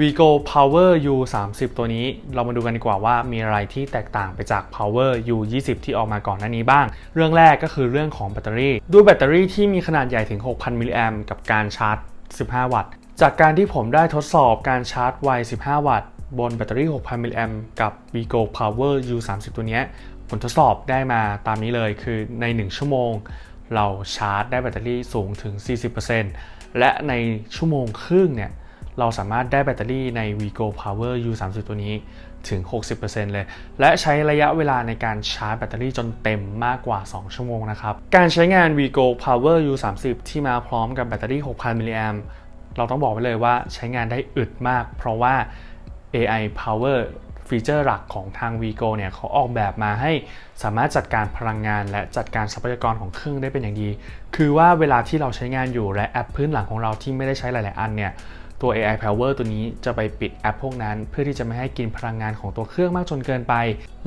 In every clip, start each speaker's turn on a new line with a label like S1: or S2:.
S1: Vigo Power U 3 0ตัวนี้ เรามาดูกันดีกว่าว่ามีอะไรที่แตกต่างไปจาก Power U 2 0ที่ออกมาก่อนหน้านี้บ้าง เรื่องแรกก็คือเรื่องของแบตเตอรี่ ด้วยแบตเตอรี่ที่มีขนาดใหญ่ถึง 6,000 มิลลิแอมกับการชาร์จ 15 วัตต์ จากการที่ผมได้ทดสอบการชาร์จไว 15 วัตต์ บนแบตเตอรี่ 6,000 มิลลิแอมกับ Vigo Power U 3 0ตัวนี้ผลทดสอบได้มาตามนี้เลยคือใน 1 ชั่วโมง เราชาร์จได้แบตเตอรี่สูงถึง 40%และในชั่วโมงครึ่งเนี่ย เราสามารถได้แบตเตอรี่ใน Vigo Power U 3 0 ตัวนี้ถึง 60%เลย และใช้ระยะเวลาในการชาร์จแบตเตอรี่จนเต็มมากกว่า 2 ชั่วโมงนะครับ การใช้งาน Vigo Power U 3 0 ที่มาพร้อมกับแบตเตอรี่ 6,000 มิลลิแอมเราต้องบอกไว้เลยว่าใช้งานได้อึดมาก เพราะว่า AI Power ฟีเจอร์หลักของทาง Vigo เนี่ยเขาออกแบบมาให้สามารถจัดการพลังงาน และจัดการทรัพยากรของเครื่องได้เป็นอย่างดี คือว่าเวลาที่เราใช้งานอยู่และแอปพื้นหลังของเราที่ไม่ได้ใช้หลาย ๆ อันเนี่ย ตัว AI Power ตัวนี้จะไปปิดแอปพวกนั้น เพื่อที่จะไม่ให้กินพลังงานของตัวเครื่องมากจนเกินไป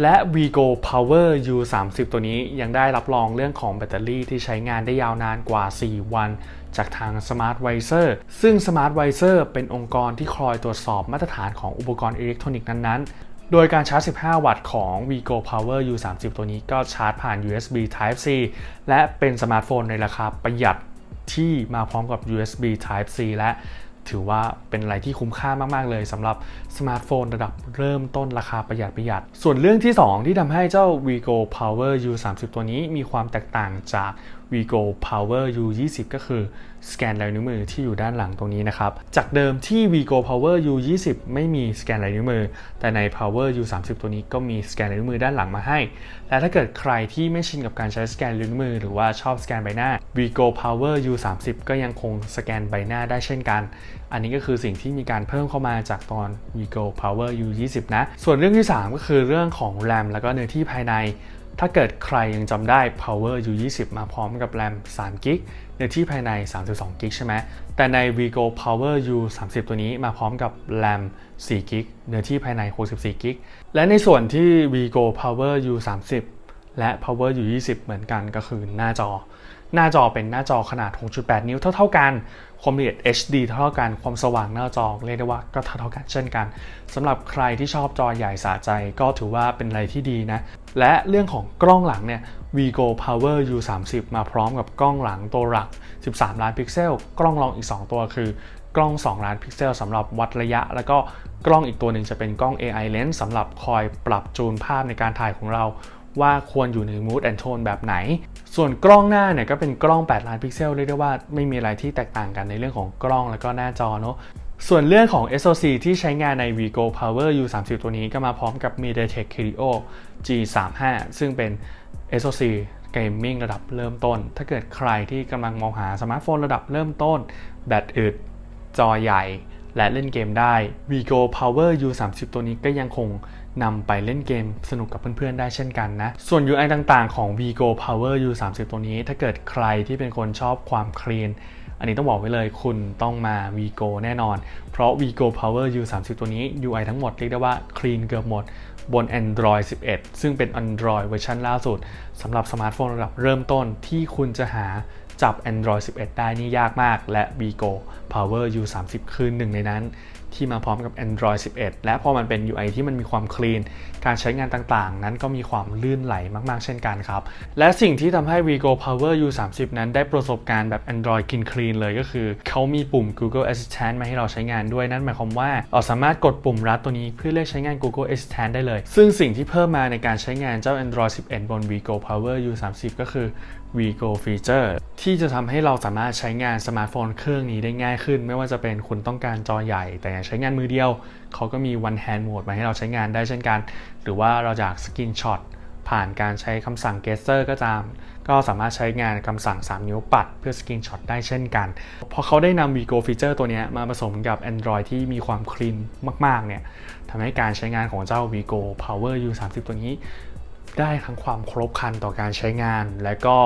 S1: และ Vigo Power U 3 0 ตัวนี้ยังได้รับรองเรื่องของแบตเตอรี่ที่ใช้งานได้ยาวนานกว่า 4 วัน จากทาง Smart Visor ซึ่ง Smart Visor เป็นองค์กรที่คอยตรวจสอบมาตรฐานของอุปกรณ์อิเล็กทรอนิกส์นั้นๆ โดยการชาร์จ 15 วัตต์ของ Vigo Power U 3 0 ตัวนี้ก็ชาร์จผ่าน USB Type C และเป็นสมาร์ทโฟนในราคาประหยัดที่มาพร้อมกับ USB Type C และ ถือว่าเป็นอะไรที่คุ้มค่ามากๆเลยสำหรับสมาร์ทโฟนระดับเริ่มต้นราคาประหยัดประหยัด ส่วนเรื่องที่ 2 ที่ทำให้เจ้า Vigo Power U 3 0 ตัวนี้มีความแตกต่างจาก Vigo Power U 2 0 ก็คือสแกนลายนิ้วมือที่อยู่ด้านหลังตรงนี้นะครับ จากเดิมที่ Vigo Power U 2 0 ไม่มีสแกนลายนิ้วมือ แต่ใน Power U 3 0 ตัวนี้ก็มีสแกนลายนิ้วมือด้านหลังมาให้ และถ้าเกิดใครที่ไม่ชินกับการใช้สแกนลายนิ้วมือ หรือว่าชอบสแกนใบหน้า Vigo Power U 3 0 ก็ยังคงสแกนใบหน้าได้เช่นกัน อันนี้ก็คือสิ่งที่มีการเพิ่มเข้ามาจากตอน Vigo Power U 2 0 นะ ส่วนเรื่องที่ 3 ก็คือเรื่องของ RAM แล้วก็เนื้อที่ภายใน ถ้าเกิดใครยังจำได้ Power U 2 0 มาพร้อมกับแรม3 g b เนื้อที่ภายใน 32 g b ใช่ไหม แต่ใน Vigo Power U 3 0 ตัวนี้มาพร้อมกับแรม4 g b เนื้อที่ภายใน 64 g b และในส่วนที่ Vigo Power U 3 0 และ Power U 2 0 เหมือนกันก็คือหน้าจอ หน้าจอเป็นหน้าจอขนาด 6.8 นิ้วเท่า ๆ กัน ความละเอียด HD เท่าๆกัน ความสว่างหน้าจอเรียกได้ว่าก็เท่าๆกันเช่นกันสำหรับใครที่ชอบจอใหญ่สะใจก็ถือว่าเป็นอะไรที่ดีนะ และเรื่องของกล้องหลังเนี่ย Vigo Power U 3 0 มาพร้อมกับกล้องหลังตัวหลัก 13 ล้านพิกเซล กล้องรองอีก 2 ตัวคือกล้อง 2 ล้านพิกเซลสำหรับวัดระยะ แล้วก็กล้องอีกตัวหนึ่งจะเป็นกล้อง AI lens สำหรับคอยปรับจูนภาพในการถ่ายของเรา ว่าควรอยู่ใน mood and tone แบบไหน ส่วนกล้องหน้าเนี่ยก็เป็นกล้อง 8 ล้านพิกเซลเรียกได้ว่าไม่มีอะไรที่แตกต่างกันในเรื่องของกล้องแล้วก็หน้าจอเนาะส่วนเรื่องของ SoC ที่ใช้งานใน Vigo Power U 3 0 ตัวนี้ก็มาพร้อมกับ MediaTek Helio G35 ซึ่งเป็น SoC เกมมิ่งระดับเริ่มต้น ถ้าเกิดใครที่กำลังมองหาสมาร์ทโฟนระดับเริ่มต้น แบตอึด จอใหญ่ และเล่นเกมได้ Vigo Power U 3 0 ตัวนี้ก็ยังคง นำไปเล่นเกมสนุกกับเพื่อนๆ ได้เช่นกันนะ ส่วน UI ต่างๆ ของ Vigo Power U 3 0 ตัวนี้ ถ้าเกิดใครที่เป็นคนชอบความคลีน อันนี้ต้องบอกไว้เลยคุณต้องมา Vigo แน่นอน เพราะ Vigo Power U 3 0 ตัวนี้ UI ทั้งหมดเรียกได้ว่าคลีนเกือบหมดบน Android 11 ซึ่งเป็น Android เวอร์ชันล่าสุดสำหรับสมาร์ทโฟนระดับเริ่มต้นที่คุณจะหาจับ Android 11 ได้นี่ยากมาก และ Vigo Power U 3 0 คือหนึ่งในนั้น ที่มาพร้อมกับ Android 11 และพอมันเป็น UI ที่มันมีความคลีน การใช้งานต่างๆ นั้นก็มีความลื่นไหลมากๆ เช่นกันครับ และสิ่งที่ทำให้ Vigo Power U 3 0 นั้นได้ประสบการณ์แบบ Android กินคลีนเลยก็คือ เขามีปุ่ม Google Assistant มาให้เราใช้งานด้วยนั่นหมายความว่า เราสามารถกดปุ่มรัดตัวนี้เพื่อเรียกใช้งาน Google Assistant ได้เลย ซึ่งสิ่งที่เพิ่มมาในการใช้งานเจ้า Android 11 บน Vigo Power U 3 0 ก็คือ Vigo Feature ที่จะทำให้เราสามารถใช้งานสมาร์ทโฟนเครื่องนี้ได้ง่ายขึ้น ไม่ว่าจะเป็นคุณต้องการจอใหญ่ แต่อยากใช้งานมือเดียว เขาก็มี One Hand Mode มาให้เราใช้งานได้เช่นกัน หรือว่าเราอยากสกินช็อตผ่านการใช้คำสั่ง Gesture ก็ตาม ก็สามารถใช้งานคำสั่ง 3 นิ้วปัดเพื่อสกินช็อตได้เช่นกัน พอเขาได้นำ Vigo Feature ตัวนี้มาผสมกับ Android ที่มีความคลีนมาก ๆ เนี่ยทำให้การใช้งานของเจ้า Vigo Power U 3 0 ตัวนี้ ได้ทั้งความครบคันต่อการใช้งาน และก็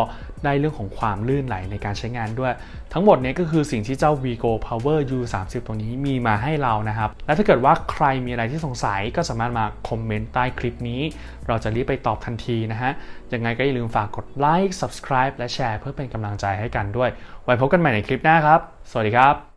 S1: ได้เรื่องของความลื่นไหลในการใช้งานด้วย ทั้งหมดนี้ก็คือสิ่งที่เจ้า Vigo Power U 3 0 ตัวนี้มีมาให้เรานะครับ และถ้าเกิดว่าใครมีอะไรที่สงสัยก็สามารถมาคอมเมนต์ใต้คลิปนี้ เราจะรีบไปตอบทันทีนะฮะ ยังไงก็อย่าลืมฝากกดไลค์ subscribe และแชร์เพื่อเป็นกำลังใจให้กันด้วย ไว้พบกันใหม่ในคลิปหน้าครับ สวัสดีครับ